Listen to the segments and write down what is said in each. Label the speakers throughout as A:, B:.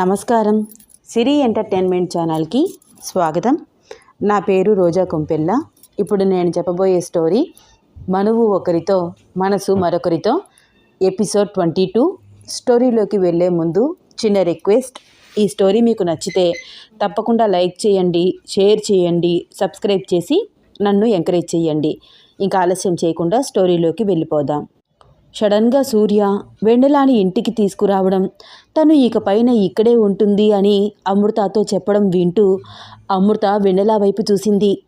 A: నమస్కారం. సిరి ఎంటర్టైన్మెంట్ ఛానల్కి స్వాగతం. నా పేరు రోజా కొంపెల్ల. ఇప్పుడు నేను చెప్పబోయే స్టోరీ మనువు ఒకరితో మనసు మరొకరితో ఎపిసోడ్ ట్వంటీ టూ. స్టోరీలోకి వెళ్ళే ముందు చిన్న రిక్వెస్ట్. ఈ స్టోరీ మీకు నచ్చితే తప్పకుండా లైక్ చేయండి షేర్ చేయండి సబ్స్క్రైబ్ చేసి నన్ను ఎంకరేజ్ చేయండి. ఇంకా ఆలస్యం చేయకుండా స్టోరీలోకి వెళ్ళిపోదాం. సడన్గా సూర్య వెన్నెలాని ఇంటికి తీసుకురావడం తను ఇక పైన ఇక్కడే ఉంటుంది అని అమృతతో చెప్పడం వింటూ అమృత వెన్నెల వైపు చూసింది.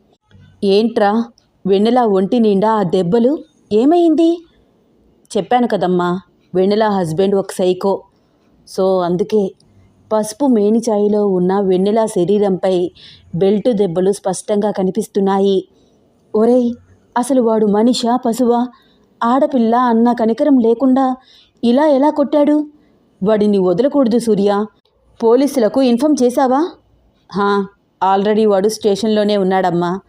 A: ఏంట్రా వెన్నెల ఒంటి నిండా ఆ దెబ్బలు? ఏమైంది? చెప్పాను కదమ్మా వెన్నెల హస్బెండ్ ఒక సైకో. సో అందుకే. పసుపు మేనిచాయిలో ఉన్న వెన్నెల శరీరంపై బెల్టు దెబ్బలు స్పష్టంగా కనిపిస్తున్నాయి. ఒరేయ్ అసలు వాడు మనిషా పశువా? ఆడపిల్ల అన్న కనికరం లేకుండా ఇలా ఎలా కొట్టాడు? వాడిని వదలకూడదు సూర్య. పోలీసులకు ఇన్ఫామ్ చేశావా? హా ఆల్రెడీ వాడు స్టేషన్లోనే ఉన్నాడమ్మా.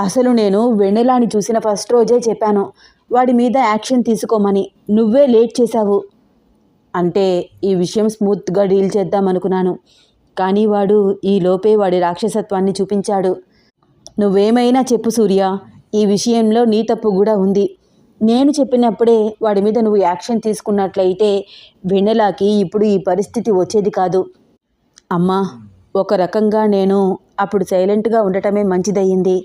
A: అసలు నేను వెన్నెలాని చూసిన ఫస్ట్ రోజే చెప్పాను. వాడి మీద యాక్షన్ తీసుకోమని. నువ్వే లేట్ చేశావు. అంటే ఈ విషయం స్మూత్గా డీల్ చేద్దామనుకున్నాను. కానీ వాడు ఈ లోపే వాడి రాక్షసత్వాన్ని చూపించాడు. నువ్వేమైనా చెప్పు సూర్య. ఈ విషయంలో నీ తప్పు కూడా ఉంది. నేను చెప్పినప్పుడే వాడి మీద నువ్వు యాక్షన్ తీసుకున్నట్లయితే వెన్నెలాకి ఇప్పుడు ఈ పరిస్థితి వచ్చేది కాదు. అమ్మా ఒక రకంగా నేను అప్పుడు సైలెంట్గా ఉండటమే మంచిదయ్యింది.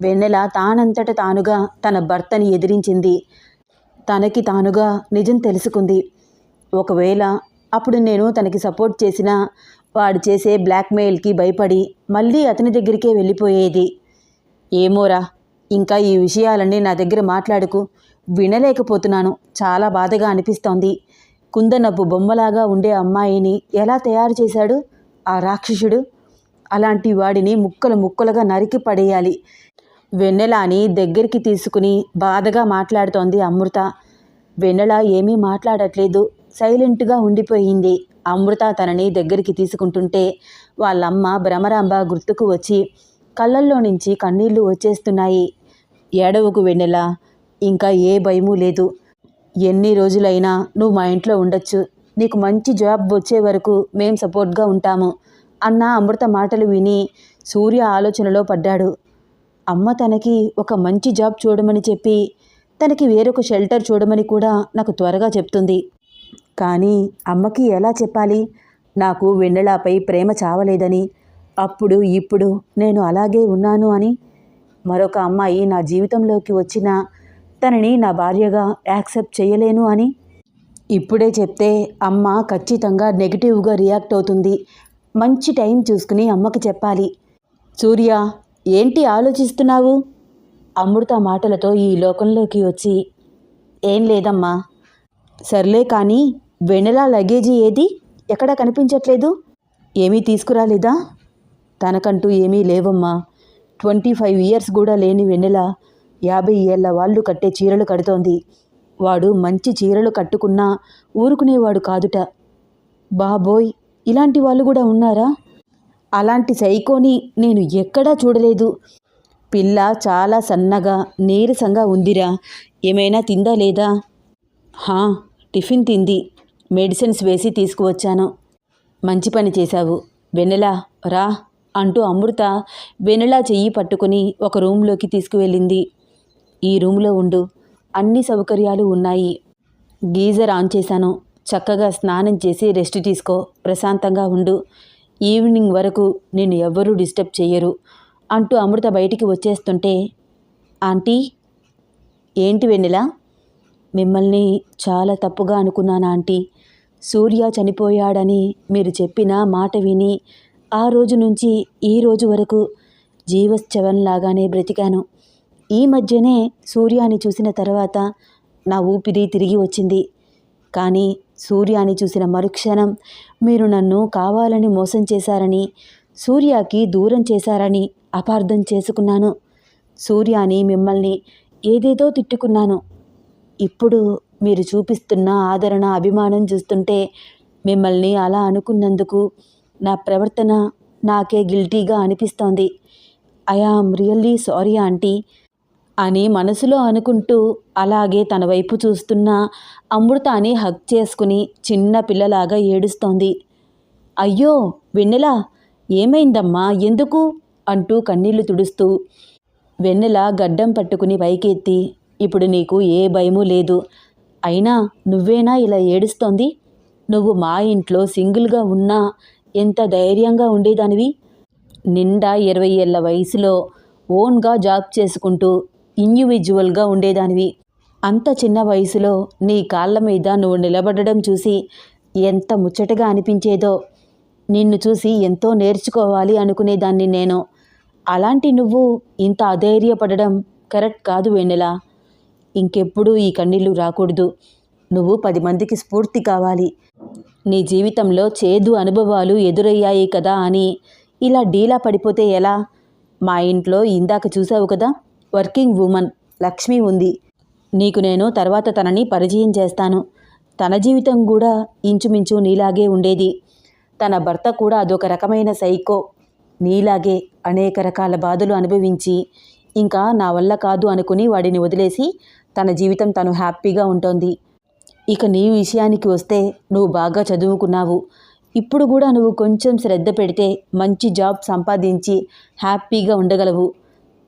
A: వెన్నెల తానంతట తానుగా తన భర్తని ఎదిరించింది. తనకి తానుగా నిజం తెలుసుకుంది. ఒకవేళ అప్పుడు నేను తనకి సపోర్ట్ చేసిన వాడు చేసే బ్లాక్మెయిల్కి భయపడి మళ్ళీ అతని దగ్గరికే వెళ్ళిపోయేది. ఏమోరా ఇంకా ఈ విషయాలన్నీ నా దగ్గర మాట్లాడుకు. వినలేకపోతున్నాను. చాలా బాధగా అనిపిస్తోంది. కుందనపు బొమ్మలాగా ఉండే అమ్మాయిని ఎలా తయారు చేశాడు ఆ రాక్షసుడు? అలాంటి వాడిని ముక్కలు ముక్కలుగా నరికి పడేయాలి. వెన్నెలాని దగ్గరికి తీసుకుని బాధగా మాట్లాడుతోంది అమృత. వెన్నెల ఏమీ మాట్లాడట్లేదు. సైలెంట్గా ఉండిపోయింది. అమృత తనని దగ్గరికి తీసుకుంటుంటే వాళ్ళమ్మ భ్రమరాంబ గుర్తుకు వచ్చి కళ్ళల్లో నుంచి కన్నీళ్ళు వచ్చేస్తున్నాయి. ఏడవకు వెన్నెల. ఇంకా ఏ భయమూ లేదు. ఎన్ని రోజులైనా నువ్వు మా ఇంట్లో ఉండొచ్చు. నీకు మంచి జాబ్ వచ్చే వరకు మేం సపోర్ట్గా ఉంటాము. అన్న అమృత మాటలు విని సూర్య ఆలోచనలో పడ్డాడు. అమ్మ తనకి ఒక మంచి జాబ్ చూడమని చెప్పి తనకి వేరొక షెల్టర్ చూడమని కూడా నాకు త్వరగా చెప్తుంది. కానీ అమ్మకి ఎలా చెప్పాలి? నాకు వెన్నెలాపై ప్రేమ చావలేదని అప్పుడు ఇప్పుడు నేను అలాగే ఉన్నాను అని మరొక అమ్మాయి నా జీవితంలోకి వచ్చినా తనని నా భార్యగా యాక్సెప్ట్ చేయలేను అని. ఇప్పుడే చెప్తే అమ్మ ఖచ్చితంగా నెగిటివ్గా రియాక్ట్ అవుతుంది. మంచి టైం చూసుకుని అమ్మకి చెప్పాలి. సూర్య ఏంటి ఆలోచిస్తున్నావు? అమృత మాటలతో ఈ లోకంలోకి వచ్చి ఏం లేదమ్మా. సర్లే కానీ వెన్నెల లగేజీ ఏది? ఎక్కడా కనిపించట్లేదు. ఏమీ తీసుకురాలేదా? తనకంటూ ఏమీ లేవమ్మా. ట్వంటీ ఫైవ్ ఇయర్స్ కూడా లేని వెన్నెల యాభై ఏళ్ళ వాళ్ళు కట్టే చీరలు కడుతోంది. వాడు మంచి చీరలు కట్టుకున్నా ఊరుకునేవాడు కాదుట. బాబోయ్ ఇలాంటి వాళ్ళు కూడా ఉన్నారా? అలాంటి సైకోని నేను ఎక్కడా చూడలేదు. పిల్ల చాలా సన్నగా నీరసంగా ఉందిరా. ఏమైనా తిందా లేదా? హా టిఫిన్ తింది. మెడిసిన్స్ వేసి తీసుకువచ్చాను. మంచి పని చేశావు. వెన్నెలా రా అంటూ అమృత వెన్నెల చెయ్యి పట్టుకుని ఒక రూంలోకి తీసుకువెళ్ళింది. ఈ రూమ్లో ఉండు. అన్ని సౌకర్యాలు ఉన్నాయి. గీజర్ ఆన్ చేశాను. చక్కగా స్నానం చేసి రెస్ట్ తీసుకో. ప్రశాంతంగా ఉండు. ఈవినింగ్ వరకు నేను ఎవ్వరూ డిస్టర్బ్ చేయరు అంటూ అమృత బయటికి వచ్చేస్తుంటే ఆంటీ ఏంటి వెన్నెల? మిమ్మల్ని చాలా తప్పుగా అనుకున్నాను ఆంటీ. సూర్య చనిపోయాడని మీరు చెప్పిన మాట విని ఆ రోజు నుంచి ఈ రోజు వరకు జీవశ్చవంలాగానే బ్రతికాను. ఈ మధ్యనే సూర్యాని చూసిన తర్వాత నా ఊపిరి తిరిగి వచ్చింది. కానీ సూర్యాని చూసిన మరుక్షణం మీరు నన్ను కావాలని మోసం చేశారని సూర్యకి దూరం చేశారని అపార్థం చేసుకున్నాను. సూర్యాని మిమ్మల్ని ఏదేదో తిట్టుకున్నాను. ఇప్పుడు మీరు చూపిస్తున్న ఆదరణ అభిమానం చూస్తుంటే మిమ్మల్ని అలా అనుకున్నందుకు నా ప్రవర్తన నాకే గిల్టీగా అనిపిస్తోంది. I am really sorry aunty. అని మనసులో అనుకుంటూ అలాగే తన వైపు చూస్తున్న అమృతాని హక్ చేసుకుని చిన్న పిల్లలాగా ఏడుస్తోంది. అయ్యో వెన్నెల ఏమైందమ్మా ఎందుకు? అంటూ కన్నీళ్ళు తుడుస్తూ వెన్నెల గడ్డం పట్టుకుని పైకెత్తి ఇప్పుడు నీకు ఏ భయమూ లేదు. అయినా నువ్వేనా ఇలా ఏడుస్తోంది? నువ్వు మా ఇంట్లో సింగిల్గా ఉన్నా ఎంత ధైర్యంగా ఉండేదానివి? నిండా ఇరవై ఏళ్ళ వయసులో ఓన్గా జాబ్ చేసుకుంటూ ఇండివిజువల్గా ఉండేదానివి. అంత చిన్న వయసులో నీ కాళ్ళ మీద నువ్వు నిలబడడం చూసి ఎంత ముచ్చటగా అనిపించేదో. నిన్ను చూసి ఎంతో నేర్చుకోవాలి అనుకునేదాన్ని నేను. అలాంటి నువ్వు ఇంత అధైర్యపడడం కరెక్ట్ కాదు వెన్నెలా ఇంకెప్పుడు ఈ కన్నీళ్ళు రాకూడదు. నువ్వు పది మందికి స్ఫూర్తి కావాలి. నీ జీవితంలో చేదు అనుభవాలు ఎదురయ్యాయి కదా అని. ఇలా డీలా పడిపోతే ఎలా? మా ఇంట్లో ఇందాక చూసావు కదా? వర్కింగ్ ఉమెన్ లక్ష్మి ఉంది. నీకు నేను తర్వాత తనని పరిచయం చేస్తాను. తన జీవితం కూడా ఇంచుమించు నీలాగే ఉండేది. తన భర్త కూడా అదొక రకమైన సైకో. నీలాగే అనేక రకాల బాధలు అనుభవించి ఇంకా నా వల్ల కాదు అనుకుని వాడిని వదిలేసి తన జీవితం తను హ్యాపీగా ఉంటుంది. ఇక నీ విషయానికి వస్తే నువ్వు బాగా చదువుకున్నావు. ఇప్పుడు కూడా నువ్వు కొంచెం శ్రద్ధ పెడితే మంచి జాబ్ సంపాదించి హ్యాపీగా ఉండగలవు.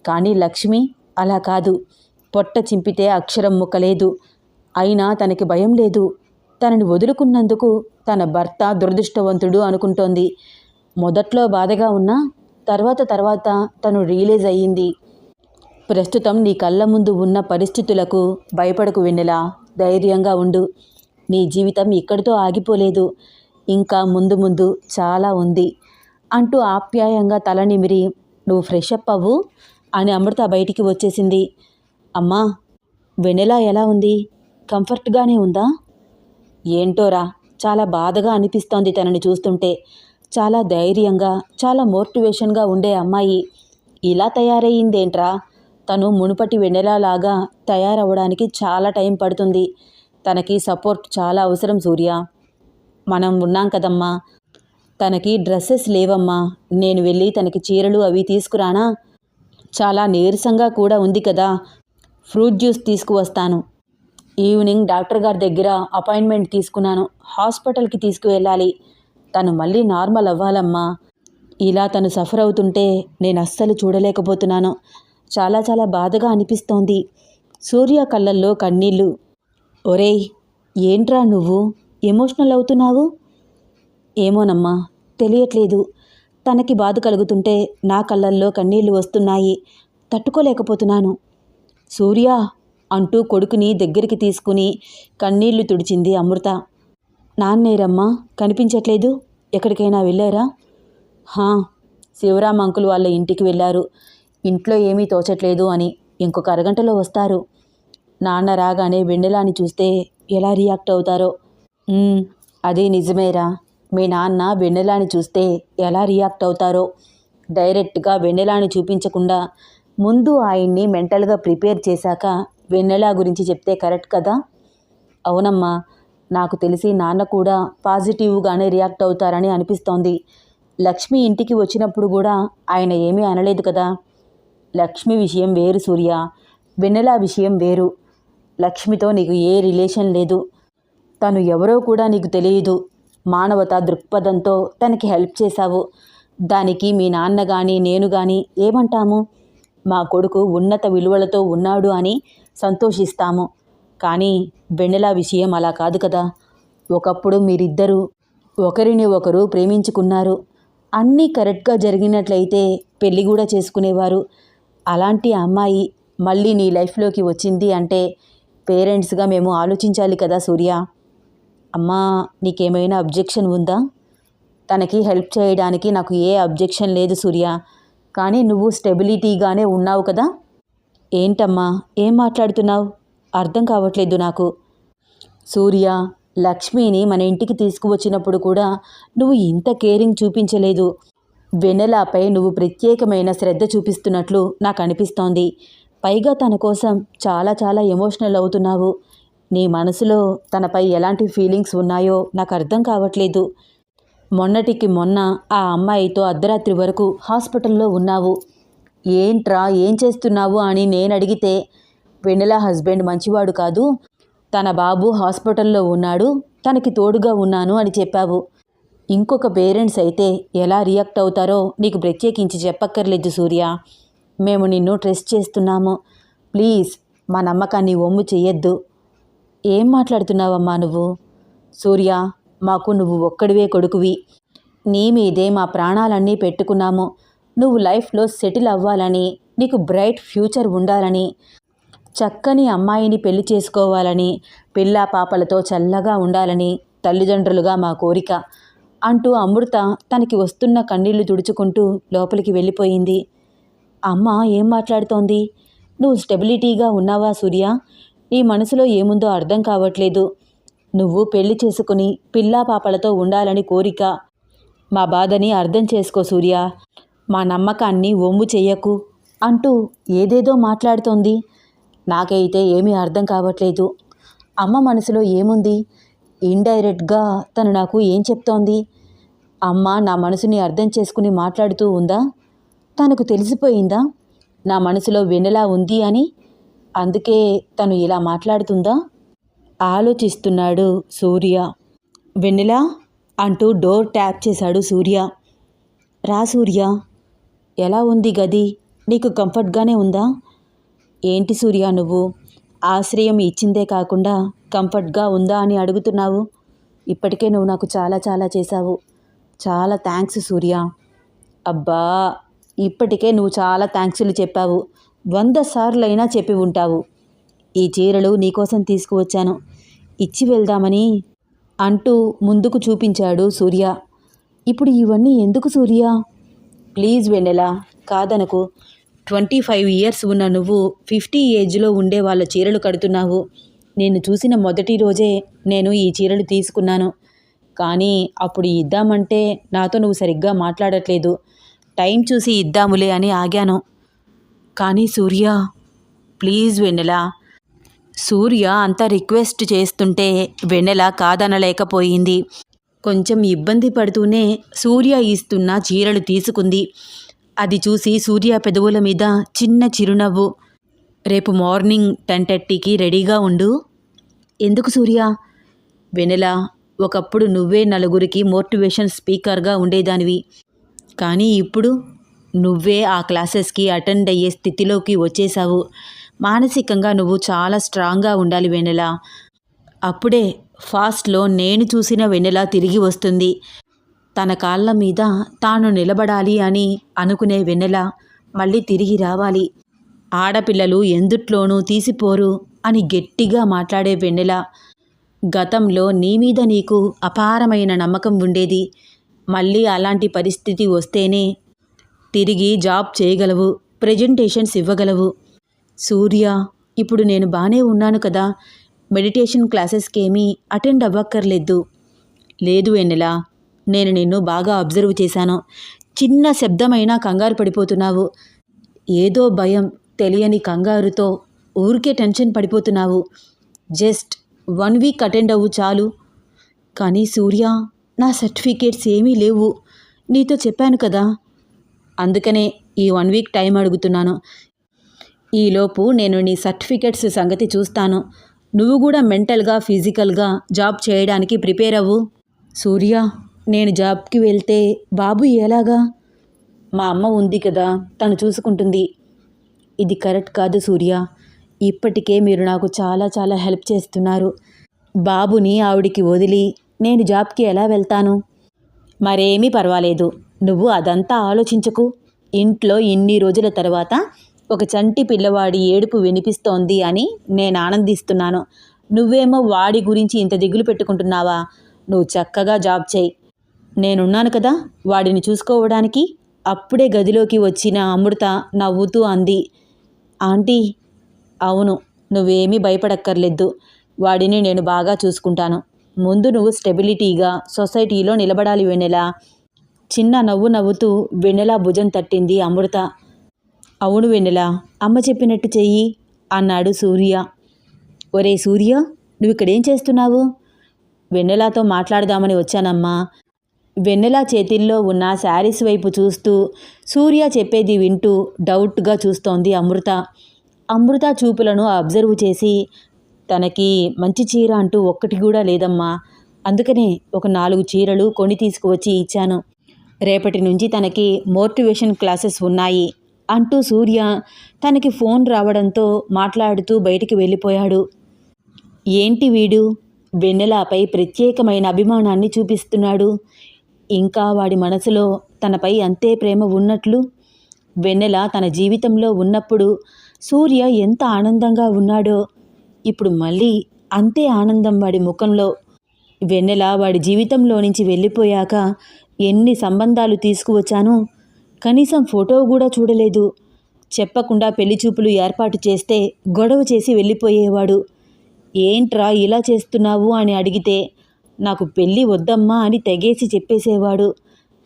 A: కానీ లక్ష్మి అలా కాదు. పొట్ట చింపితే అక్షరం ముక్కలేదు. అయినా తనకి భయం లేదు. తనని వదులుకున్నందుకు తన భర్త దురదృష్టవంతుడు అనుకుంటోంది. మొదట్లో బాధగా ఉన్నా తర్వాత తర్వాత తను రియలైజ్ అయ్యింది. ప్రస్తుతం నీ కళ్ళ ముందు ఉన్న పరిస్థితులకు భయపడకు వెన్నెలా ధైర్యంగా ఉండు. నీ జీవితం ఇక్కడితో ఆగిపోలేదు. ఇంకా ముందు ముందు చాలా ఉంది. అంటూ ఆప్యాయంగా తల నిమిరి నువ్వు ఫ్రెష్ అప్ అవ్వు. అని అమృత బయటికి వచ్చేసింది. అమ్మా వెనెలా ఎలా ఉంది? కంఫర్ట్గానే ఉందా? ఏంటోరా చాలా బాధగా అనిపిస్తోంది తనని చూస్తుంటే. చాలా ధైర్యంగా చాలా మోటివేషన్గా ఉండే అమ్మాయి. ఇలా తయారయ్యిందేంట్రా? తను మునుపటి వెన్నెలలాగా తయారవ్వడానికి చాలా టైం పడుతుంది. తనకి సపోర్ట్ చాలా అవసరం సూర్య. మనం ఉన్నాం కదమ్మా. తనకి డ్రెస్సెస్ లేవమ్మా. నేను వెళ్ళి తనకి చీరలు అవి తీసుకురానా? చాలా నీరసంగా కూడా ఉంది కదా. ఫ్రూట్ జ్యూస్ తీసుకువస్తాను. ఈవినింగ్ డాక్టర్ గారి దగ్గర అపాయింట్మెంట్ తీసుకున్నాను. హాస్పిటల్కి తీసుకువెళ్ళాలి. తను మళ్ళీ నార్మల్ అవ్వాలమ్మా. ఇలా తను సఫర్ అవుతుంటే నేను అస్సలు చూడలేకపోతున్నాను. చాలా చాలా బాధగా అనిపిస్తోంది. సూర్య కళ్ళల్లో కన్నీళ్ళు. ఒరేయ్ ఏంట్రా నువ్వు? ఎమోషనల్ అవుతున్నావు? ఏమోనమ్మా తెలియట్లేదు. తనకి బాధ కలుగుతుంటే నా కళ్ళల్లో కన్నీళ్ళు వస్తున్నాయి. తట్టుకోలేకపోతున్నాను. సూర్య! అంటూ కొడుకుని దగ్గరికి తీసుకుని కన్నీళ్ళు తుడిచింది అమృత. నాన్నేరమ్మా కనిపించట్లేదు. ఎక్కడికైనా వెళ్ళారా? హా! శివరామ్ అంకుల్ వాళ్ళ ఇంటికి వెళ్ళారు. ఇంట్లో ఏమీ తోచట్లేదు అని ఇంకొక అరగంటలో వస్తారు. నాన్న రాగానే వెండెలాని చూస్తే ఎలా రియాక్ట్ అవుతారో? అదే నిజమేరా. మీ నాన్న వెన్నెలాని చూస్తే ఎలా రియాక్ట్ అవుతారో. డైరెక్ట్గా వెన్నెలాని చూపించకుండా ముందు ఆయన్ని మెంటల్గా ప్రిపేర్ చేశాక వెన్నెల గురించి చెప్తే కరెక్ట్ కదా? అవునమ్మా నాకు తెలిసి నాన్న కూడా పాజిటివ్గానే రియాక్ట్ అవుతారని అనిపిస్తోంది. లక్ష్మి ఇంటికి వచ్చినప్పుడు కూడా ఆయన ఏమీ అనలేదు కదా? లక్ష్మి విషయం వేరు సూర్య వెన్నెల విషయం వేరు. లక్ష్మితో నీకు ఏ రిలేషన్ లేదు. తను ఎవరో కూడా నీకు తెలియదు. మానవత దృక్పథంతో తనకి హెల్ప్ చేశావు. దానికి మీ నాన్న కానీ నేను కానీ ఏమంటాము? మా కొడుకు ఉన్నత విలువలతో ఉన్నాడు అని సంతోషిస్తాము. కానీ వెన్నెల విషయం అలా కాదు కదా. ఒకప్పుడు మీరిద్దరూ ఒకరిని ఒకరు ప్రేమించుకున్నారు. అన్నీ కరెక్ట్గా జరిగినట్లయితే పెళ్ళి కూడా చేసుకునేవారు. అలాంటి అమ్మాయి మళ్ళీ నీ లైఫ్లోకి వచ్చింది అంటే పేరెంట్స్గా మేము ఆలోచించాలి కదా సూర్య. అమ్మా నీకేమైనా అబ్జెక్షన్ ఉందా? తనకి హెల్ప్ చేయడానికి నాకు ఏ అబ్జెక్షన్ లేదు సూర్య. కానీ నువ్వు స్టెబిలిటీగానే ఉన్నావు కదా? ఏంటమ్మా ఏం మాట్లాడుతున్నావు? అర్థం కావట్లేదు నాకు. సూర్య లక్ష్మిని మన ఇంటికి తీసుకువచ్చినప్పుడు కూడా నువ్వు ఇంత కేరింగ్ చూపించలేదు. వెన్నెలపై నువ్వు ప్రత్యేకమైన శ్రద్ధ చూపిస్తున్నట్లు నాకు అనిపిస్తోంది. పైగా తన కోసం చాలా చాలా ఎమోషనల్ అవుతున్నావు. నీ మనసులో తనపై ఎలాంటి ఫీలింగ్స్ ఉన్నాయో నాకు అర్థం కావట్లేదు. మొన్నటికి మొన్న ఆ అమ్మాయితో అర్ధరాత్రి వరకు హాస్పిటల్లో ఉన్నావు. ఏంట్రా ఏం చేస్తున్నావు అని నేను అడిగితే వెన్నెల హస్బెండ్ మంచివాడు కాదు. తన బాబు హాస్పిటల్లో ఉన్నాడు తనకి తోడుగా ఉన్నాను అని చెప్పావు. ఇంకొక పేరెంట్స్ అయితే ఎలా రియాక్ట్ అవుతారో నీకు ప్రత్యేకించి చెప్పక్కర్లేదు సూర్య. మేము నిన్ను ట్రెస్ట్ చేస్తున్నాము. ప్లీజ్ మా నమ్మకాన్ని ఒమ్ము చెయ్యొద్దు. ఏం మాట్లాడుతున్నావమ్మా నువ్వు? సూర్య మాకు నువ్వు ఒక్కడివే కొడుకువి. నీ మీదే మా ప్రాణాలన్నీ పెట్టుకున్నాము. నువ్వు లైఫ్లో సెటిల్ అవ్వాలని నీకు బ్రైట్ ఫ్యూచర్ ఉండాలని చక్కని అమ్మాయిని పెళ్ళి చేసుకోవాలని పిల్లా పాపలతో చల్లగా ఉండాలని తల్లిదండ్రులుగా మా కోరిక అంటూ అమృత తనకి వస్తున్న కన్నీళ్ళు తుడుచుకుంటూ లోపలికి వెళ్ళిపోయింది. అమ్మ ఏం మాట్లాడుతోంది? నువ్వు స్టెబిలిటీగా ఉన్నావా సూర్య? నీ మనసులో ఏముందో అర్థం కావట్లేదు. నువ్వు పెళ్ళి చేసుకుని పిల్లా పాపలతో ఉండాలని కోరిక. మా బాధని అర్థం చేసుకో సూర్య. మా నమ్మకాన్ని ఒమ్ము చెయ్యకు అంటూ ఏదేదో మాట్లాడుతోంది. నాకైతే ఏమీ అర్థం కావట్లేదు. అమ్మ మనసులో ఏముంది? ఇండైరెక్ట్గా తను నాకు ఏం చెప్తోంది? అమ్మ నా మనసుని అర్థం చేసుకుని మాట్లాడుతూ ఉందా? తనకు తెలిసిపోయిందా? నా మనసులో వెన్నెలా ఉంది అని అందుకే తను ఇలా మాట్లాడుతుందా? ఆలోచిస్తున్నాడు సూర్య. వెన్నెలా? అంటూ డోర్ ట్యాప్ చేశాడు సూర్య. రా సూర్య. ఎలా ఉంది గది? నీకు కంఫర్ట్గానే ఉందా? ఏంటి సూర్య నువ్వు? ఆశ్రయం ఇచ్చిందే కాకుండా కంఫర్ట్గా ఉందా అని అడుగుతున్నావు? ఇప్పటికే నువ్వు నాకు చాలా చాలా చేశావు. చాలా థ్యాంక్స్ సూర్య. అబ్బా! ఇప్పటికే నువ్వు చాలా థ్యాంక్స్లు చెప్పావు. వంద సార్లైనా చెప్పి ఉంటావు. ఈ చీరలు నీకోసం తీసుకువచ్చాను. ఇచ్చి వెళ్దామని అంటూ ముందుకు చూపించాడు సూర్య. ఇప్పుడు ఇవన్నీ ఎందుకు సూర్య? ప్లీజ్ వెన్నెలా కాదనకు. ట్వంటీ ఫైవ్ ఇయర్స్ ఉన్న నువ్వు ఫిఫ్టీ ఏజ్లో ఉండే వాళ్ళ చీరలు కడుతున్నావు. నేను చూసిన మొదటి రోజే నేను ఈ చీరలు తీసుకున్నాను. కానీ అప్పుడు ఇద్దామంటే నాతో నువ్వు సరిగ్గా మాట్లాడట్లేదు. టైం చూసి ఇద్దాములే అని ఆగాను. కానీ సూర్య ప్లీజ్ వెన్నెలా. సూర్య అంత రిక్వెస్ట్ చేస్తుంటే వెన్నెల కాదనలేకపోయింది. కొంచెం ఇబ్బంది పడుతూనే సూర్య ఇస్తున్న చీరలు తీసుకుంది. అది చూసి సూర్య పెదవుల మీద చిన్న చిరునవ్వు. రేపు మార్నింగ్ టెన్ థర్టీకి రెడీగా ఉండు. ఎందుకు సూర్య? వెనెల ఒకప్పుడు నువ్వే నలుగురికి మోటివేషన్ స్పీకర్గా ఉండేదానివి. కానీ ఇప్పుడు నువ్వే ఆ క్లాసెస్కి అటెండ్ అయ్యే స్థితిలోకి వచ్చేసావు మానసికంగా నువ్వు చాలా స్ట్రాంగ్గా ఉండాలి వెన్నెల. అప్పుడే ఫాస్ట్లో నేను చూసిన వెన్నెల తిరిగి వస్తుంది. తన కాళ్ళ మీద తాను నిలబడాలి అని అనుకునే వెన్నెల మళ్ళీ తిరిగి రావాలి. ఆడపిల్లలు ఎందుట్లోనూ తీసిపోరు అని గట్టిగా మాట్లాడే వెన్నెల. గతంలో నీ మీద నీకు అపారమైన నమ్మకం ఉండేది. మళ్ళీ అలాంటి పరిస్థితి వస్తేనే తిరిగి జాబ్ చేయగలవు ప్రజెంటేషన్స్ ఇవ్వగలవు. సూర్య ఇప్పుడు నేను బాగానే ఉన్నాను కదా. మెడిటేషన్ క్లాసెస్కి ఏమీ అటెండ్ అవ్వక్కర్లేదు. లేదు వెన్నెలా నేను నిన్ను బాగా అబ్జర్వ్ చేశాను. చిన్న శబ్దమైనా కంగారు పడిపోతున్నావు. ఏదో భయం తెలియని కంగారుతో ఊరికే టెన్షన్ పడిపోతున్నావు. జస్ట్ వన్ వీక్ అటెండ్ అవ్వు చాలు. కానీ సూర్య నా సర్టిఫికేట్స్ ఏమీ లేవు. నీతో చెప్పాను కదా అందుకనే ఈ వన్ వీక్ టైం అడుగుతున్నాను. ఈలోపు నేను నీ సర్టిఫికెట్స్ సంగతి చూస్తాను. నువ్వు కూడా మెంటల్గా ఫిజికల్గా జాబ్ చేయడానికి ప్రిపేర్ అవ్వు. సూర్య నేను జాబ్కి వెళ్తే బాబు ఎలాగా? మా అమ్మ ఉంది కదా తను చూసుకుంటుంది. ఇది కరెక్ట్ కాదు సూర్య. ఇప్పటికే మీరు నాకు చాలా చాలా హెల్ప్ చేస్తున్నారు. బాబుని ఆవిడికి వదిలి నేను జాబ్కి ఎలా వెళ్తాను? మరేమీ పర్వాలేదు. నువ్వు అదంతా ఆలోచించకు. ఇంట్లో ఇన్ని రోజుల తర్వాత ఒక చంటి పిల్లవాడి ఏడుపు వినిపిస్తోంది అని నేను ఆనందిస్తున్నాను. నువ్వేమో వాడి గురించి ఇంత దిగులు పెట్టుకుంటున్నావా? నువ్వు చక్కగా జాబ్ చేయి. నేనున్నాను కదా వాడిని చూసుకోవడానికి. అప్పుడే గదిలోకి వచ్చిన అమృత నవ్వుతూ అంది. ఆంటీ అవును నువ్వేమీ భయపడక్కర్లేదు. వాడిని నేను బాగా చూసుకుంటాను. ముందు నువ్వు స్టెబిలిటీగా సొసైటీలో నిలబడాలి వెనెలా చిన్న నవ్వు నవ్వుతూ వెన్నెల భుజం తట్టింది అమృత. అవును వెన్నెల అమ్మ చెప్పినట్టు చెయ్యి అన్నాడు సూర్య. ఒరే సూర్య నువ్వు ఇక్కడేం చేస్తున్నావు? వెన్నెలాతో మాట్లాడదామని వచ్చానమ్మా. వెన్నెల చేతిల్లో ఉన్న శారీస్ వైపు చూస్తూ సూర్య చెప్పేది వింటూ డౌట్గా చూస్తోంది అమృత. అమృత చూపులను అబ్జర్వ్ చేసి తనకి మంచి చీర అంటూ ఒక్కటి కూడా లేదమ్మా. అందుకనే ఒక నాలుగు చీరలు కొని తీసుకువచ్చి ఇచ్చాను. రేపటి నుంచి తనకి మోటివేషన్ క్లాసెస్ ఉన్నాయి అంటూ సూర్య తనకి ఫోన్ రావడంతో మాట్లాడుతూ బయటికి వెళ్ళిపోయాడు. ఏంటి వీడు? వెన్నెలపై ప్రత్యేకమైన అభిమానాన్ని చూపిస్తున్నాడు. ఇంకా వాడి మనసులో తనపై అంతే ప్రేమ ఉన్నట్లు? వెన్నెల తన జీవితంలో ఉన్నప్పుడు సూర్య ఎంత ఆనందంగా ఉన్నాడో ఇప్పుడు మళ్ళీ అంతే ఆనందం వాడి ముఖంలో. వెన్నెల వాడి జీవితంలో నుంచి వెళ్ళిపోయాక ఎన్ని సంబంధాలు తీసుకువచ్చాను కనీసం ఫోటో కూడా చూడలేదు. చెప్పకుండా పెళ్ళి చూపులు ఏర్పాటు చేస్తే గొడవ చేసి వెళ్ళిపోయేవాడు. ఏంట్రా ఇలా చేస్తున్నావు? అని అడిగితే నాకు పెళ్ళి వద్దమ్మా అని తెగేసి చెప్పేసేవాడు.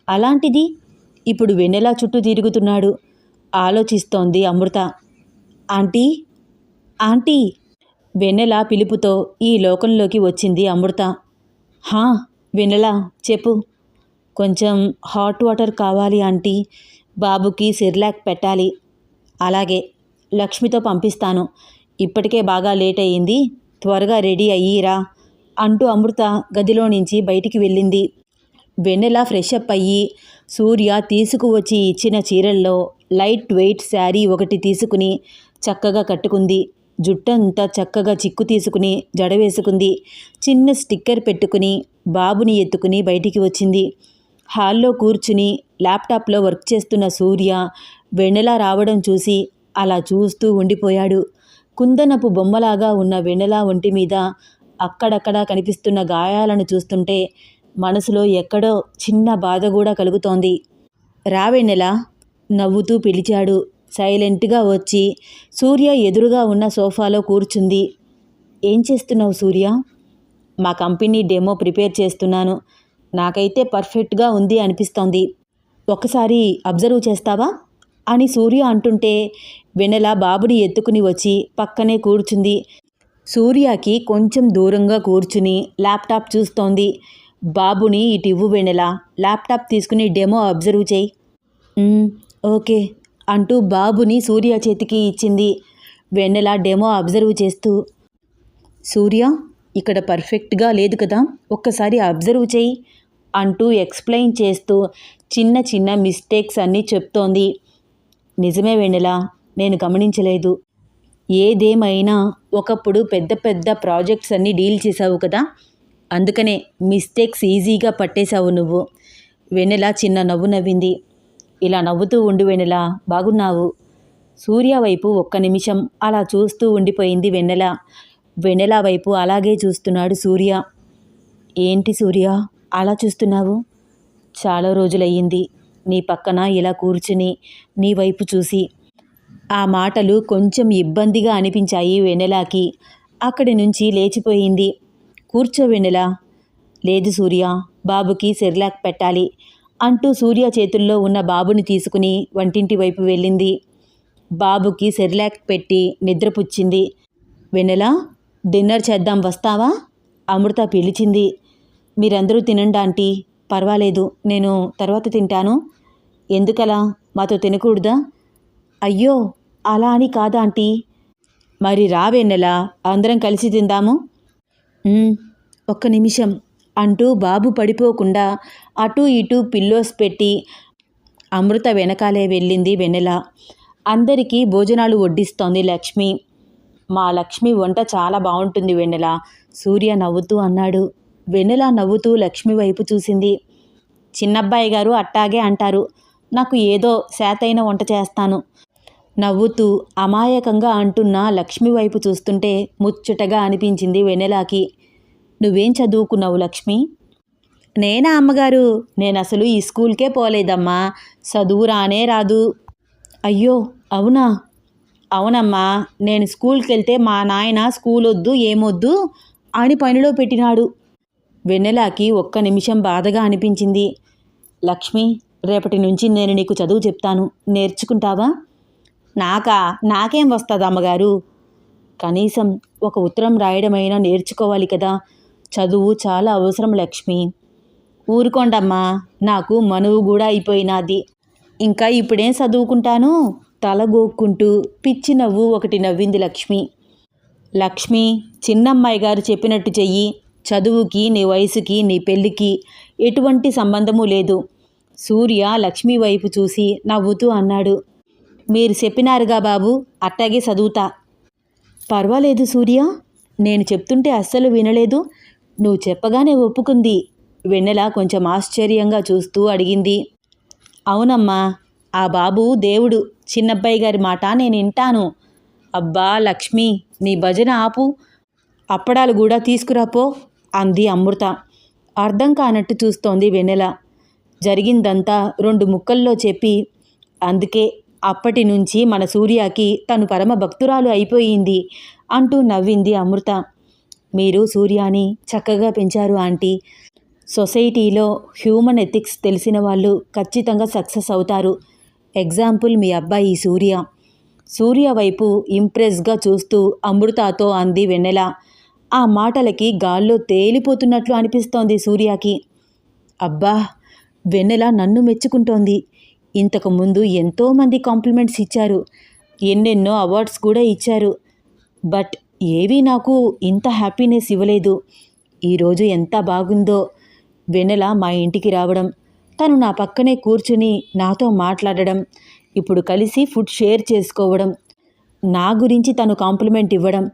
A: అలాంటిది ఇప్పుడు వెన్నెలా చుట్టూ తిరుగుతున్నాడు? ఆలోచిస్తోంది అమృత. ఆంటీ ఆంటీ వెన్నెల పిలుపుతో ఈ లోకంలోకి వచ్చింది అమృత. హా వెన్నెల చెప్పు. కొంచెం హాట్ వాటర్ కావాలి ఆంటీ. బాబుకి సిర్లాక్ పెట్టాలి. అలాగే లక్ష్మితో పంపిస్తాను. ఇప్పటికే బాగా లేట్ అయ్యింది. త్వరగా రెడీ అయ్యిరా అంటూ అమృత గదిలో నుంచి బయటికి వెళ్ళింది. వెన్నెల ఫ్రెష్ అప్ అయ్యి సూర్య తీసుకువచ్చి ఇచ్చిన చీరల్లో లైట్ వెయిట్ శారీ ఒకటి తీసుకుని చక్కగా కట్టుకుంది. జుట్టంతా చక్కగా చిక్కు తీసుకుని జడ వేసుకుంది చిన్న స్టిక్కర్ పెట్టుకుని బాబుని ఎత్తుకుని బయటికి వచ్చింది. హాల్లో కూర్చుని ల్యాప్టాప్లో వర్క్ చేస్తున్న సూర్య వెన్నెల రావడం చూసి అలా చూస్తూ ఉండిపోయాడు. కుందనపు బొమ్మలాగా ఉన్న వెన్నెల ఒంటి మీద అక్కడక్కడ కనిపిస్తున్న గాయాలను చూస్తుంటే మనసులో ఎక్కడో చిన్న బాధ కూడా కలుగుతోంది. రావెన్నెల నవ్వుతూ పిలిచాడు. సైలెంట్గా వచ్చి సూర్య ఎదురుగా ఉన్న సోఫాలో కూర్చుంది. ఏం చేస్తున్నావు సూర్య? మా కంపెనీ డెమో ప్రిపేర్ చేస్తున్నాను. నాకైతే పర్ఫెక్ట్గా ఉంది అనిపిస్తోంది. ఒకసారి అబ్జర్వ్ చేస్తావా? అని సూర్య అంటుంటే వెనెల బాబుని ఎత్తుకుని వచ్చి పక్కనే కూర్చుంది. సూర్యకి కొంచెం దూరంగా కూర్చుని ల్యాప్టాప్ చూస్తోంది. బాబుని ఇటు ఇవ్వు వెనెల ల్యాప్టాప్ తీసుకుని డెమో అబ్జర్వ్ చేయి. ఓకే అంటూ బాబుని సూర్య చేతికి ఇచ్చింది. వెన్నెల డెమో అబ్జర్వ్ చేస్తూ సూర్య ఇక్కడ పర్ఫెక్ట్గా లేదు కదా ఒక్కసారి అబ్జర్వ్ చేయి. అంటూ ఎక్స్ప్లెయిన్ చేస్తూ చిన్న చిన్న మిస్టేక్స్ అన్నీ చెప్తోంది. నిజమే వెన్నెలా నేను గమనించలేదు. ఏదేమైనా ఒకప్పుడు పెద్ద పెద్ద ప్రాజెక్ట్స్ అన్నీ డీల్ చేసావు కదా? అందుకనే మిస్టేక్స్ ఈజీగా పట్టేశావు నువ్వు. వెన్నెల చిన్న నవ్వు నవ్వింది. ఇలా నవ్వుతూ ఉండు వెన్నెల బాగున్నావు. సూర్య వైపు ఒక్క నిమిషం అలా చూస్తూ ఉండిపోయింది వెన్నెల. వెన్నెల వైపు అలాగే చూస్తున్నాడు సూర్య. ఏంటి సూర్య? అలా చూస్తున్నావు? చాలా రోజులయ్యింది. నీ పక్కన ఇలా కూర్చుని నీ వైపు చూసి. ఆ మాటలు కొంచెం ఇబ్బందిగా అనిపించాయి వెన్నెలాకి. అక్కడి నుంచి లేచిపోయింది. కూర్చో వెన్నెలా. లేదు సూర్య బాబుకి సెర్లాక్ పెట్టాలి అంటూ సూర్య చేతుల్లో ఉన్న బాబుని తీసుకుని వంటింటి వైపు వెళ్ళింది. బాబుకి సెర్లాక్ పెట్టి నిద్రపుచ్చింది. వెన్నెల డిన్నర్ చేద్దాం వస్తావా? అమృత పిలిచింది. మీరందరూ తినండి ఆంటీ. పర్వాలేదు నేను తర్వాత తింటాను. ఎందుకలా? మాతో తినకూడదా? అయ్యో అలా అని కాదా ఆంటీ? మరి రా వెన్నెల అందరం కలిసి తిందాము? ఒక్క నిమిషం అంటూ బాబు పడిపోకుండా అటు ఇటు పిల్లోస్ పెట్టి అమృత వెనకాలే వెళ్ళింది వెన్నెల. అందరికీ భోజనాలు వడ్డిస్తోంది లక్ష్మి. మా లక్ష్మి వంట చాలా బాగుంటుంది వెన్నెల. సూర్య నవ్వుతూ అన్నాడు. వెన్నెల నవ్వుతూ లక్ష్మి వైపు చూసింది. చిన్నబ్బాయి గారు అట్టాగే అంటారు నాకు ఏదో శాతైన వంట చేస్తాను నవ్వుతూ అమాయకంగా అంటున్న లక్ష్మి వైపు చూస్తుంటే ముచ్చటగా అనిపించింది వెన్నెలాకి. నువ్వేం చదువుకున్నావు లక్ష్మి? నేనా అమ్మగారు? నేను అసలు ఈ స్కూల్కే పోలేదమ్మా. చదువు రానే రాదు. అయ్యో అవునా? అవునమ్మా నేను స్కూల్కి వెళ్తే మా నాయన స్కూల్ వద్దు ఏమొద్దు అని పనిలో పెట్టినాడు. వెన్నెలాకి ఒక్క నిమిషం బాధగా అనిపించింది. లక్ష్మి రేపటి నుంచి నేను నీకు చదువు చెప్తాను. నేర్చుకుంటావా? నాకా? నాకేం వస్తుంది అమ్మగారు? కనీసం ఒక ఉత్తరం రాయడమైనా నేర్చుకోవాలి కదా. చదువు చాలా అవసరం లక్ష్మి. ఊరుకోండమ్మా నాకు మనువు కూడా అయిపోయినాది. ఇంకా ఇప్పుడేం చదువుకుంటాను? తలగోక్కుంటూ పిచ్చి నవ్వు ఒకటి నవ్వింది లక్ష్మి. లక్ష్మి చిన్నమ్మాయి గారు చెప్పినట్టు చెయ్యి. చదువుకి నీ వయసుకి నీ పెళ్ళికి ఎటువంటి సంబంధము లేదు. సూర్య లక్ష్మి వైపు చూసి నవ్వుతూ అన్నాడు. మీరు చెప్పినారుగా బాబు అట్టాగే చదువుతా. పర్వాలేదు సూర్య నేను చెప్తుంటే అస్సలు వినలేదు. నువ్వు చెప్పగానే ఒప్పుకుంది. వెన్నెల కొంచెం ఆశ్చర్యంగా చూస్తూ అడిగింది. అవునమ్మా ఆ బాబు దేవుడు. చిన్నబ్బాయి గారి మాట నేను వింటాను. అబ్బా లక్ష్మి నీ భజన ఆపు. అప్పడాలు కూడా తీసుకురాపో అంది అమృత. అర్థం కానట్టు చూస్తోంది వెన్నెల. జరిగిందంతా రెండు ముక్కల్లో చెప్పి అందుకే అప్పటి నుంచి మన సూర్యకి తను పరమ భక్తురాలు అయిపోయింది అంటూ నవ్వింది అమృత. మీరు సూర్యాని చక్కగా పెంచారు ఆంటీ. సొసైటీలో హ్యూమన్ ఎథిక్స్ తెలిసిన వాళ్ళు ఖచ్చితంగా సక్సెస్ అవుతారు. ఎగ్జాంపుల్ మీ అబ్బాయి సూర్య. సూర్య వైపు ఇంప్రెస్గా చూస్తూ అమృతతో అంది వెన్నెల. ఆ మాటలకి గాల్లో తేలిపోతున్నట్లు అనిపిస్తోంది సూర్యకి. అబ్బా వెన్నెల నన్ను మెచ్చుకుంటోంది. ఇంతకుముందు ఎంతోమంది కాంప్లిమెంట్స్ ఇచ్చారు. ఎన్నెన్నో అవార్డ్స్ కూడా ఇచ్చారు. బట్ ఏవీ నాకు ఇంత హ్యాపీనెస్ ఇవ్వలేదు. ఈరోజు ఎంత బాగుందో. వెన్నెల మా ఇంటికి రావడం తను నా పక్కనే కూర్చుని నాతో మాట్లాడడం ఇప్పుడు కలిసి ఫుడ్ షేర్ చేసుకోవడం నా గురించి తను కాంప్లిమెంట్ ఇవ్వడం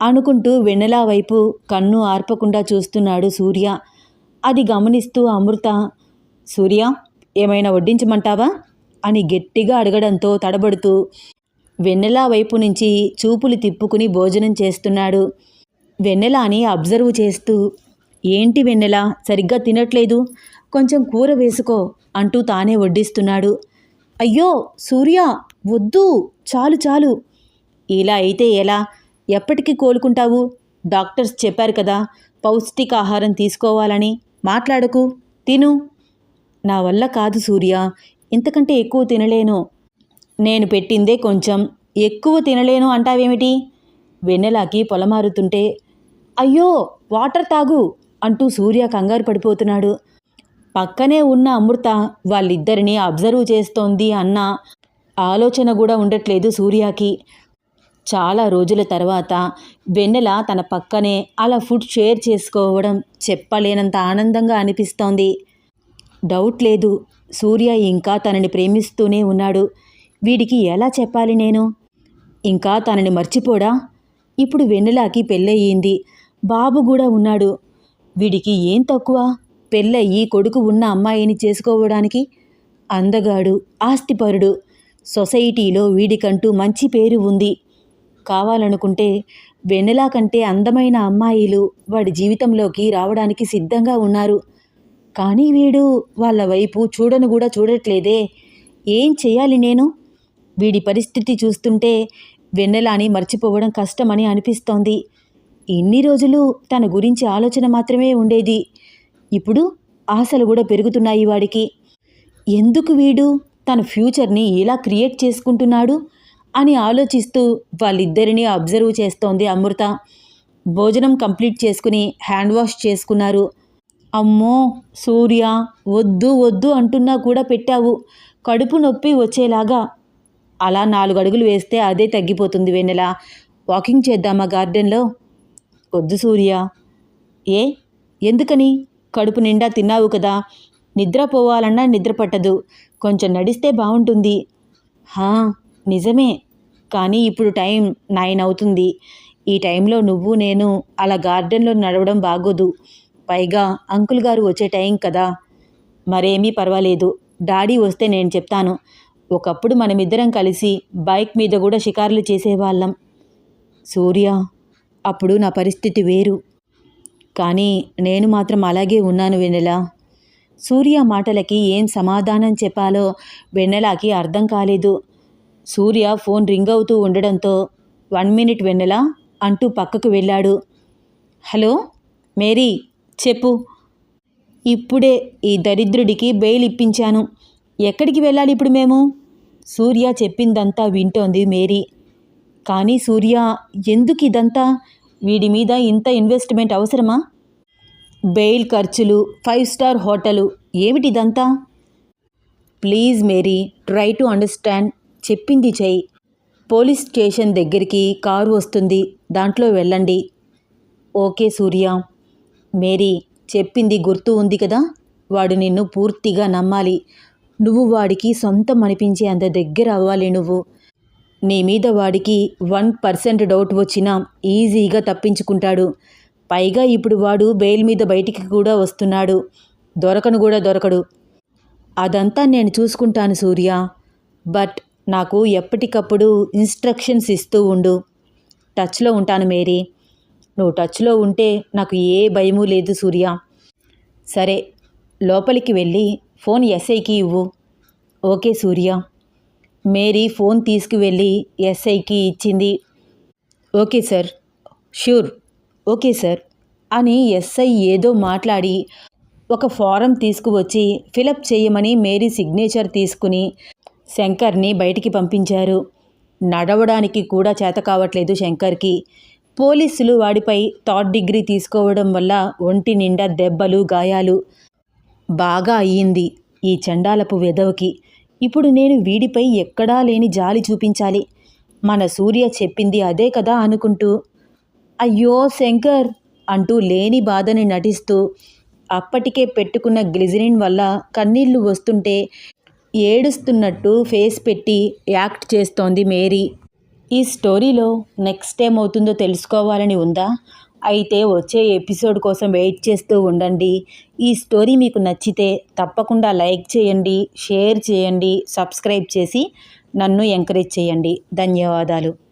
A: అనుకుంటూ వెన్నెల వైపు కన్ను ఆర్పకుండా చూస్తున్నాడు సూర్య. అది గమనిస్తూ అమృత సూర్య ఏమైనా వడ్డించమంటావా? అని గట్టిగా అడగడంతో తడబడుతూ వెన్నెల వైపు నుంచి చూపులు తిప్పుకుని భోజనం చేస్తున్నాడు. వెన్నెలాని అబ్జర్వ్ చేస్తూ ఏంటి వెన్నెల సరిగ్గా తినట్లేదు. కొంచెం కూర వేసుకో అంటూ తానే వడ్డిస్తున్నాడు. అయ్యో సూర్య వద్దు చాలు చాలు. ఇలా అయితే ఎలా? ఎప్పటికీ కోలుకుంటావు? డాక్టర్స్ చెప్పారు కదా పౌష్టికాహారం తీసుకోవాలని. మాట్లాడకు తిను. నా వల్ల కాదు సూర్య ఇంతకంటే ఎక్కువ తినలేను. నేను పెట్టిందే కొంచెం. ఎక్కువ తినలేను అంటావేమిటి? వెన్నెలాకి పొలమారుతుంటే అయ్యో వాటర్ తాగు అంటూ సూర్య కంగారు పడిపోతున్నాడు. పక్కనే ఉన్న అమృత వాళ్ళిద్దరిని అబ్జర్వ్ చేస్తోంది అన్న ఆలోచన కూడా ఉండట్లేదు సూర్యకి. చాలా రోజుల తర్వాత వెన్నెల తన పక్కనే అలా ఫుడ్ షేర్ చేసుకోవడం చెప్పలేనంత ఆనందంగా అనిపిస్తోంది. డౌట్ లేదు. సూర్య ఇంకా తనని ప్రేమిస్తూనే ఉన్నాడు. వీడికి ఎలా చెప్పాలి నేను? ఇంకా తనని మర్చిపోడా? ఇప్పుడు వెన్నెలాకి పెళ్ళయ్యింది. బాబు కూడా ఉన్నాడు. వీడికి ఏం తక్కువ? పెళ్ళయ్యి కొడుకు ఉన్న అమ్మాయిని చేసుకోవడానికి? అందగాడు ఆస్తిపరుడు. సొసైటీలో వీడికంటూ మంచి పేరు ఉంది. కావాలనుకుంటే వెన్నెలా కంటే అందమైన అమ్మాయిలు వాడి జీవితంలోకి రావడానికి సిద్ధంగా ఉన్నారు. కానీ వీడు వాళ్ళ వైపు చూడను కూడా చూడట్లేదే. ఏం చేయాలి నేను? వీడి పరిస్థితి చూస్తుంటే వెన్నెలాని మర్చిపోవడం కష్టమని అనిపిస్తోంది. ఇన్ని రోజులు తన గురించి ఆలోచన మాత్రమే ఉండేది. ఇప్పుడు ఆశలు కూడా పెరుగుతున్నాయి వాడికి. ఎందుకు వీడు తన ఫ్యూచర్ని ఇలా క్రియేట్ చేసుకుంటున్నాడు? అని ఆలోచిస్తూ వాళ్ళిద్దరినీ అబ్జర్వ్ చేస్తోంది అమృత. భోజనం కంప్లీట్ చేసుకుని హ్యాండ్ వాష్ చేసుకున్నారు. అమ్మో సూర్య వద్దు వద్దు అంటున్నా కూడా పెట్టావు. కడుపు నొప్పి వచ్చేలాగా. అలా నాలుగు అడుగులు వేస్తే అదే తగ్గిపోతుంది వెన్నెల. వాకింగ్ చేద్దామా గార్డెన్లో? వద్దు సూర్య. ఏ? ఎందుకని? కడుపు నిండా తిన్నావు కదా. నిద్రపోవాలన్నా నిద్ర పట్టదు. కొంచెం నడిస్తే బాగుంటుంది. హా నిజమే. కానీ ఇప్పుడు టైం నైన్ అవుతుంది. ఈ టైంలో నువ్వు నేను అలా గార్డెన్లో నడవడం బాగోదు. పైగా అంకుల్ గారు వచ్చే టైం కదా. మరేమీ పర్వాలేదు. డాడీ వస్తే నేను చెప్తాను. ఒకప్పుడు మనమిద్దరం కలిసి బైక్ మీద కూడా షికారులు చేసేవాళ్ళం. సూర్య అప్పుడు నా పరిస్థితి వేరు. కానీ నేను మాత్రం అలాగే ఉన్నాను వెన్నెల. సూర్య మాటలకి ఏం సమాధానం చెప్పాలో వెన్నెలాకి అర్థం కాలేదు. సూర్య ఫోన్ రింగ్ అవుతూ ఉండడంతో వన్ మినిట్ వెన్నెలా అంటూ పక్కకు వెళ్ళాడు. హలో మేరీ చెప్పు. ఇప్పుడే ఈ దరిద్రుడికి బెయిల్ ఇప్పించాను. ఎక్కడికి వెళ్ళాలి ఇప్పుడు మేము? సూర్య చెప్పిందంతా వింటోంది మేరీ. కానీ సూర్య ఎందుకు ఇదంతా? వీడి మీద ఇంత ఇన్వెస్ట్మెంట్ అవసరమా? బెయిల్ ఖర్చులు ఫైవ్ స్టార్ హోటలు ఏమిటి ఇదంతా please Mary try to understand చెప్పింది చెయ్యి. పోలీస్ స్టేషన్ దగ్గరికి కారు వస్తుంది. దాంట్లో వెళ్ళండి. ఓకే సూర్య. మేరీ చెప్పింది గుర్తు ఉంది కదా? వాడు నిన్ను పూర్తిగా నమ్మాలి. నువ్వు వాడికి సొంతం అనిపించే అంత దగ్గర అవ్వాలి నువ్వు. నీ మీద వాడికి వన్ పర్సెంట్ డౌట్ వచ్చినా ఈజీగా తప్పించుకుంటాడు. పైగా ఇప్పుడు వాడు బెయిల్ మీద బయటికి కూడా వస్తున్నాడు. దొరకను కూడా దొరకడు. అదంతా నేను చూసుకుంటాను సూర్య. బట్ నాకు ఎప్పటికప్పుడు ఇన్స్ట్రక్షన్స్ ఇస్తూ ఉండు. టచ్లో ఉంటాను మేరీ. నువ్వు టచ్లో ఉంటే నాకు ఏ భయము లేదు సూర్య. సరే లోపలికి వెళ్ళి ఫోన్ ఎస్ఐకి ఇవ్వు. ఓకే సూర్య. మేరీ ఫోన్ తీసుకువెళ్ళి ఎస్ఐకి ఇచ్చింది. Okay sir. Sure okay sir అని ఎస్ఐ ఏదో మాట్లాడి ఒక ఫారం తీసుకువచ్చి ఫిలప్ చేయమని మేరీ సిగ్నేచర్ తీసుకుని శంకర్ని బయటికి పంపించారు. నడవడానికి కూడా చేత కావట్లేదు శంకర్కి. పోలీసులు వాడిపై థర్డ్ డిగ్రీ తీసుకోవడం వల్ల ఒంటి నిండా దెబ్బలు గాయాలు. బాగా అయ్యింది ఈ చండాలపు వెధవకి. ఇప్పుడు నేను వీడిపై ఎక్కడా లేని జాలి చూపించాలి. మన సూర్య చెప్పింది అదే కదా అనుకుంటూ అయ్యో శంకర్ అంటూ లేని బాధని నటిస్తూ అప్పటికే పెట్టుకున్న గ్లిజరిన్ వల్ల కన్నీళ్ళు వస్తుంటే ఏడుస్తున్నట్టు ఫేస్ పెట్టి యాక్ట్ చేస్తోంది మేరీ. ఈ స్టోరీలో నెక్స్ట్ ఏమవుతుందో తెలుసుకోవాలని ఉందా? అయితే వచ్చే ఎపిసోడ్ కోసం వెయిట్ చేస్తూ ఉండండి. ఈ స్టోరీ మీకు నచ్చితే తప్పకుండా లైక్ చేయండి షేర్ చేయండి సబ్స్క్రైబ్ చేసి నన్ను ఎంకరేజ్ చేయండి. ధన్యవాదాలు.